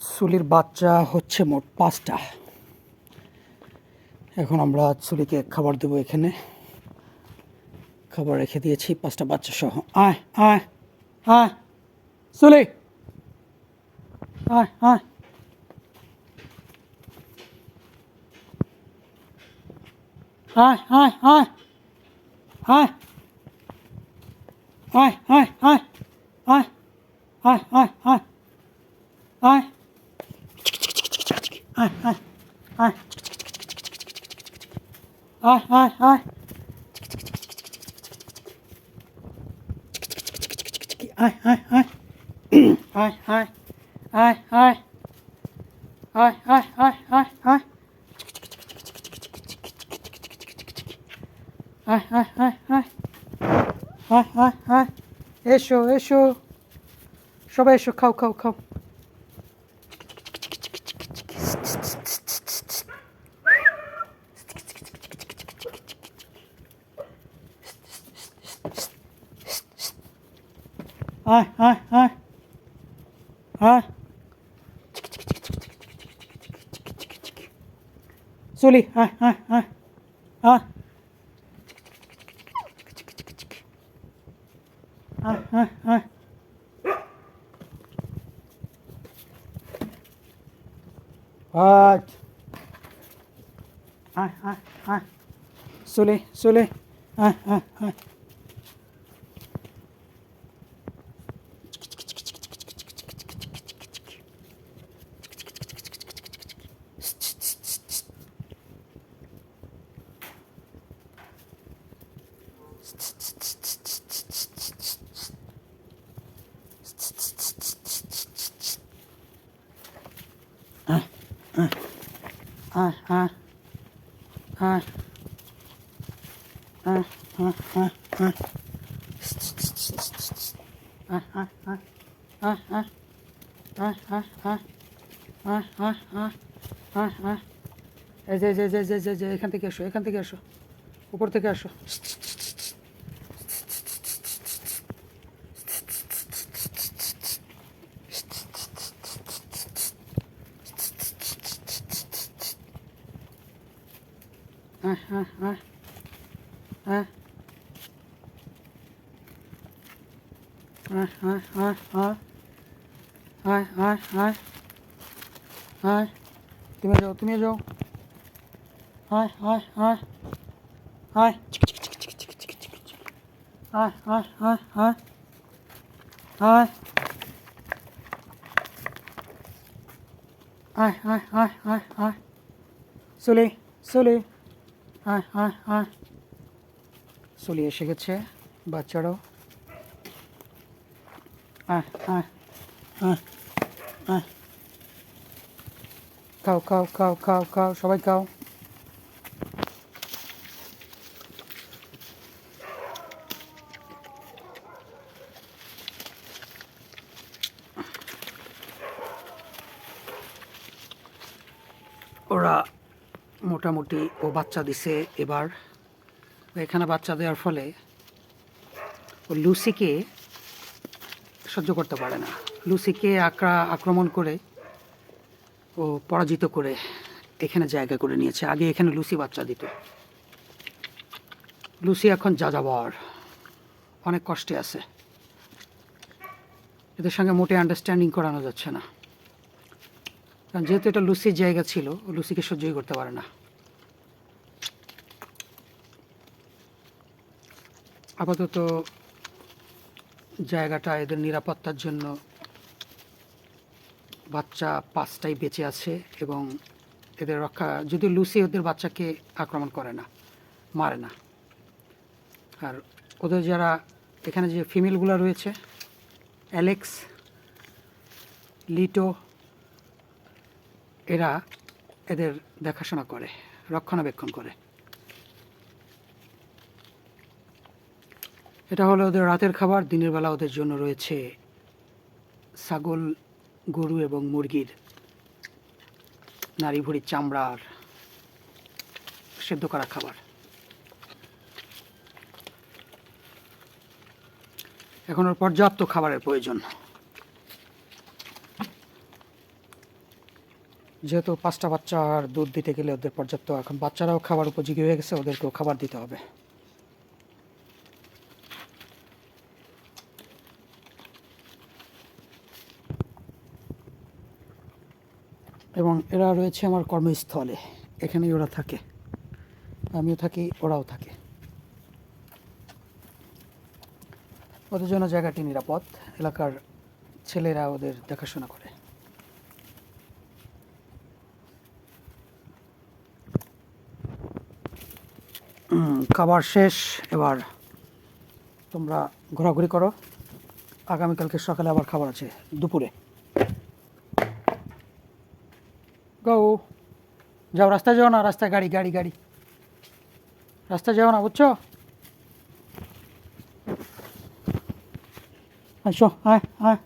চুলির বাচ্চা হচ্ছে মোট পাঁচটা। এখন আমরা চুলিকে খাবার দেবো এখানে। খাবার রেখে দিয়েছি, পাঁচটা বাচ্চা সহ। আয় আয় আয়, চুলি। আয় আয়। আয় আয় আয় আয়। আয় আয় আয় আয় আয় আয় আয়। আয় Ay ay ay. Ay ay ay. Ay ay ay. Ay ay. Ay ay. Ay ay ay ay ay. Ay ay ay ay. Ay ay ay. Eşo eşo. সবাই এসো খাও খাও খাও আয় আয় আয় আয় চলি আয় আয় আয় আয় আয় আয় আয় আট আয় আয় আয় চলে চলে আয় আয় আয় এখান থেকে এসো এখান থেকে এসো উপর থেকে আসো আয় আয় আয় আয় আয় আয় আয় আয় আয় আয় আয় আয় তুমি যাও তুমি যাও আয় আয় আয় আয় আয় আয় আয় আয় আয় আয় আয় আয় আয় আয় চলে চলে আয় আয় আয়। চলে এসে গেছে বাচ্চারাও। আয় আয় আয় আয়। খাও খাও খাও খাও খাও সবাই খাও। ওরা মোটামুটি ও বাচ্চা দিছে এবার। এখানে বাচ্চা দেওয়ার ফলে ও লুসিকে সহ্য করতে পারে না। লুসিকে আক্রা, আক্রমণ করে ও পরাজিত করে এখানে জায়গা করে নিয়েছে। আগে এখানে লুসি বাচ্চা দিত। লুসি এখন যাযাবর। অনেক কষ্টে আছে। এদের সঙ্গে মোটে আন্ডারস্ট্যান্ডিং করানো যাচ্ছে না। কারণ যেহেতু এটা লুসির জায়গা ছিল লুসিকে সহ্যই করতে পারে না। আপাতত জায়গাটা এদের নিরাপত্তার জন্য বাচ্চা পাঁচটাই বেঁচে আছে এবং এদের রক্ষা, যদি লুসি ওদের বাচ্চাকে আক্রমণ করে না, মারে না। আর ওদের যারা, এখানে যে ফিমেলগুলো রয়েছে, অ্যালেক্স, লিটো এরা এদের দেখাশোনা করে, রক্ষণাবেক্ষণ করে। এটা হলো ওদের রাতের খাবার, দিনের বেলা ওদের জন্য রয়েছে ছাগল, গরু এবং মুরগির নারী ভুড়ির চামড়ার সেদ্ধ করা খাবার। এখন ওর পর্যাপ্ত খাবারের প্রয়োজন। যেহেতু পাঁচটা বাচ্চার দুধ দিতে গেলে ওদের পর্যাপ্ত, এখন বাচ্চারাও খাবার উপযোগী হয়ে গেছে, ওদেরকেও খাবার দিতে হবে। এবং এরা রয়েছে আমার কর্মস্থলে, এখানেই ওরা থাকে। আমিও থাকি, ওরাও থাকে। ওদের জন্য জায়গাটি নিরাপদ, এলাকার ছেলেরা ওদের দেখাশোনা করে। খাবার শেষ, এবার তোমরা ঘোরাঘুরি করো। আগামীকালকে সকালে আবার খাবার আছে, দুপুরে। গো যাও, রাস্তায় যাও না, রাস্তায় গাড়ি গাড়ি গাড়ি। রাস্তায় যাও না, বুঝছ? আসো হ্যাঁ হ্যাঁ